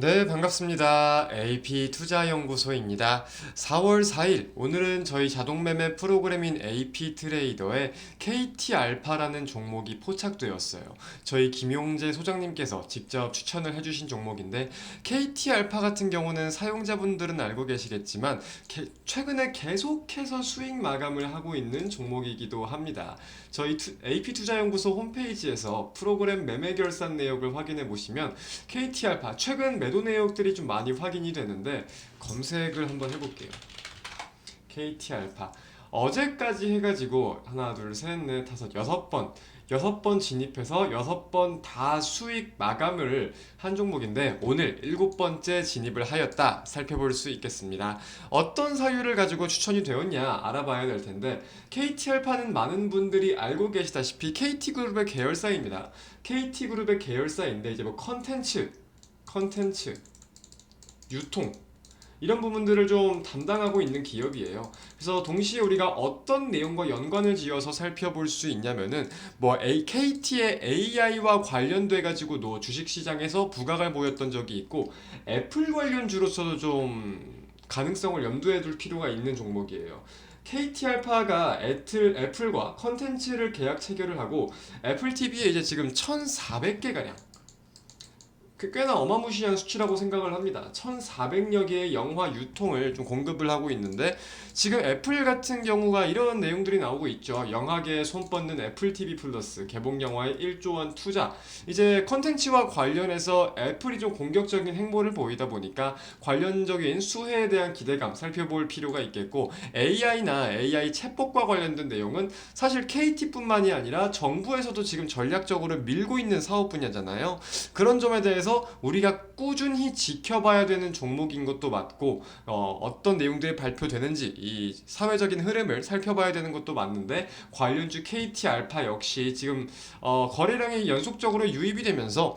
네, 반갑습니다. AP 투자연구소입니다. 4월 4일, 오늘은 저희 자동매매 프로그램인 AP 트레이더에 KT 알파라는 종목이 포착되었어요. 저희 김용재 소장님께서 직접 추천을 해주신 종목인데, KT 알파 같은 경우는 사용자분들은 알고 계시겠지만, 게- 최근에 계속해서 수익 마감을 하고 있는 종목이기도 합니다. 저희 투- AP 투자연구소 홈페이지에서 프로그램 매매 결산 내역을 확인해 보시면, KT 알파 최근 매도 내역들이 좀 많이 확인이 되는데 검색을 한번 해볼게요. KT 알파 어제까지 해가지고 하나 둘 셋 넷 다섯 여섯 번 여섯 번 진입해서 여섯 번 다 수익 마감을 한 종목인데 오늘 일곱 번째 진입을 하였다 살펴볼 수 있겠습니다. 어떤 사유를 가지고 추천이 되었냐 알아봐야 될 텐데 KT 알파는 많은 분들이 알고 계시다시피 KT 그룹의 계열사입니다. KT 그룹의 계열사인데 이제 뭐 컨텐츠 컨텐츠, 유통 이런 부분들을 좀 담당하고 있는 기업이에요. 그래서 동시에 우리가 어떤 내용과 연관을 지어서 살펴볼 수 있냐면은 뭐 KT의 AI와 관련돼 가지고 도 주식 시장에서 부각을 보였던 적이 있고 애플 관련주로서도 좀 가능성을 염두에 둘 필요가 있는 종목이에요. KT 알파가 애틀, 애플과 컨텐츠를 계약 체결을 하고 애플 TV에 이제 지금 1,400개 가량 그 꽤나 어마무시한 수치라고 생각을 합니다. 1,400여 개의 영화 유통을 좀 공급을 하고 있는데 지금 애플 같은 경우가 이런 내용들이 나오고 있죠. 영화계에 손 뻗는 애플 TV 플러스 개봉 영화에 1조 원 투자. 이제 컨텐츠와 관련해서 애플이 좀 공격적인 행보를 보이다 보니까 관련적인 수혜에 대한 기대감 살펴볼 필요가 있겠고 AI나 AI 챗봇과 관련된 내용은 사실 KT뿐만이 아니라 정부에서도 지금 전략적으로 밀고 있는 사업 분야잖아요. 그런 점에 대해서 우리가 꾸준히 지켜봐야 되는 종목인 것도 맞고 어, 어떤 내용들이 발표되는지 이 사회적인 흐름을 살펴봐야 되는 것도 맞는데 관련주 KT 알파 역시 지금 어, 거래량이 연속적으로 유입이 되면서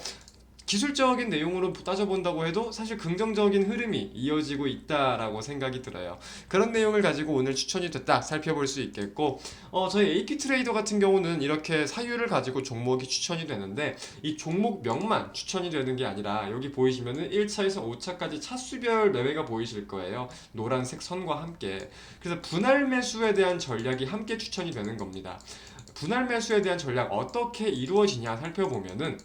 기술적인 내용으로 따져본다고 해도 사실 긍정적인 흐름이 이어지고 있다라고 생각이 들어요. 그런 내용을 가지고 오늘 추천이 됐다 살펴볼 수 있겠고, 어, 저희 AK 트레이더 같은 경우는 이렇게 사유를 가지고 종목이 추천이 되는데, 이 종목명만 추천이 되는 게 아니라, 여기 보이시면은 1차에서 5차까지 차수별 매매가 보이실 거예요. 노란색 선과 함께. 그래서 분할 매수에 대한 전략이 함께 추천이 되는 겁니다. 분할 매수에 대한 전략 어떻게 이루어지냐 살펴보면은,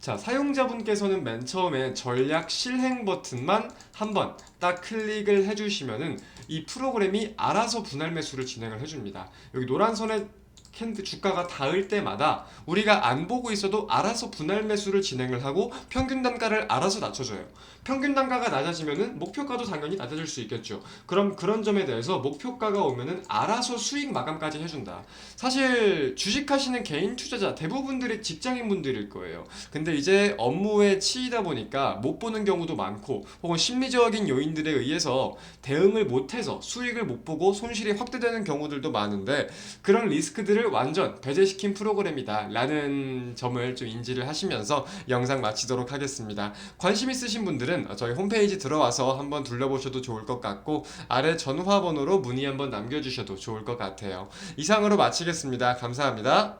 자, 사용자분께서는 맨 처음에 전략 실행 버튼만 한번 딱 클릭을 해주시면은 이 프로그램이 알아서 분할 매수를 진행을 해줍니다. 여기 노란 선에 캔드 주가가 닿을 때마다 우리가 안 보고 있어도 알아서 분할 매수를 진행을 하고 평균 단가를 알아서 낮춰줘요. 평균 단가가 낮아지면은 목표가도 당연히 낮아질 수 있겠죠. 그럼 그런 점에 대해서 목표가가 오면은 알아서 수익 마감까지 해준다. 사실 주식하시는 개인 투자자 대부분들이 직장인 분들일 거예요. 근데 이제 업무에 치이다 보니까 못 보는 경우도 많고 혹은 심리적인 요인들에 의해서 대응을 못해서 수익을 못 보고 손실이 확대되는 경우들도 많은데 그런 리스크 들을 완전 배제시킨 프로그램이다 라는 점을 좀 인지를 하시면서 영상 마치도록 하겠습니다. 관심 있으신 분들은 저희 홈페이지 들어와서 한번 둘러보셔도 좋을 것 같고 아래 전화번호로 문의 한번 남겨주셔도 좋을 것 같아요. 이상으로 마치겠습니다. 감사합니다.